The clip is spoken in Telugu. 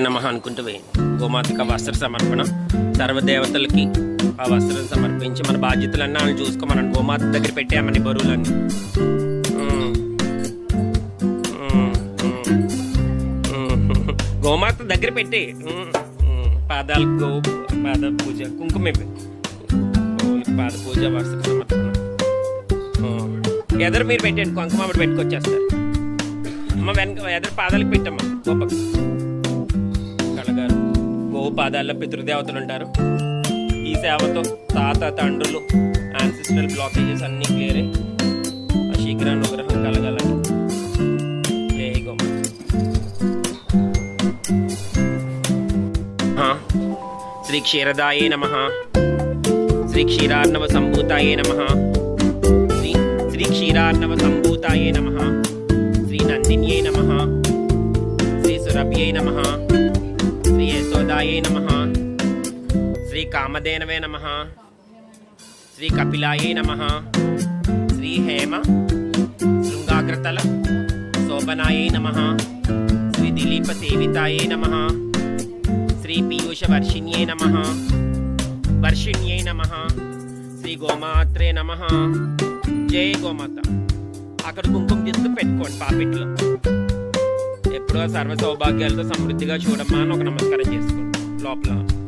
నమ అనుకుంటూ వేయండి. గోమాతకి వస్త్ర సమర్పణ సర్వదేవతలకి ఆ వస్త్రం సమర్పించి మన బాధ్యతలన్నీ ఆమె చూసుకోమని గోమాత దగ్గర పెట్టామని బరువులన్నీ. గోమాత దగ్గర పెట్టి పాదాలు గో పాద పూజ కుంకుమ పాద పూజ వస్త్ర సమర్పణ. ఎదురు మీరు పెట్టండి కుంకుమ పెట్టుకొచ్చేస్తారు. అమ్మ వెనక ఎదురు పాదాలకు పెట్టమ్మా గోపకు. పాదాల్లో పితృదేవతలు ఉంటారు. ఈ సేవతో తాత తండ్రులు యాన్సిస్ట్రల్ బ్లాకేజెస్ అన్నీ క్లియర్ అయ్యి ఆ శీఘ్రానుగ్రహం కలగాలని జై గోమ శ్రీ క్షీరదాయే నమ. శ్రీ క్షీరార్ణవ సంభూతాయే నమ. శ్రీ శ్రీ క్షీరార్ణవ సంభూతాయే నమ. శ్రీ నందిన్యై నమ. శ్రీ సురభ్యై నమ. శ్రీ యశోదాయై నమ. శ్రీ కామధేనవే నమ. శ్రీ కపిలాయే నమ. శ్రీ హేమ శృంగాగ్రతల శోభనాయే నమ. శ్రీ దిలీప సేవితాయై నమ. శ్రీ పీయూష వర్షిణ్యే నమ. వర్షిణ్యే నమ. శ్రీ గోమాత్రే నమ. జై గోమాత. అక్కడ కుంకుమ తీసుకు పెట్టుకోండి పాపిట్లో. ఎప్పుడో సర్వ సౌభాగ్యాలతో సమృద్ధిగా చూడమ్మా అని ఒక నమస్కారం చేసుకోండి. లోపల జై గోమాత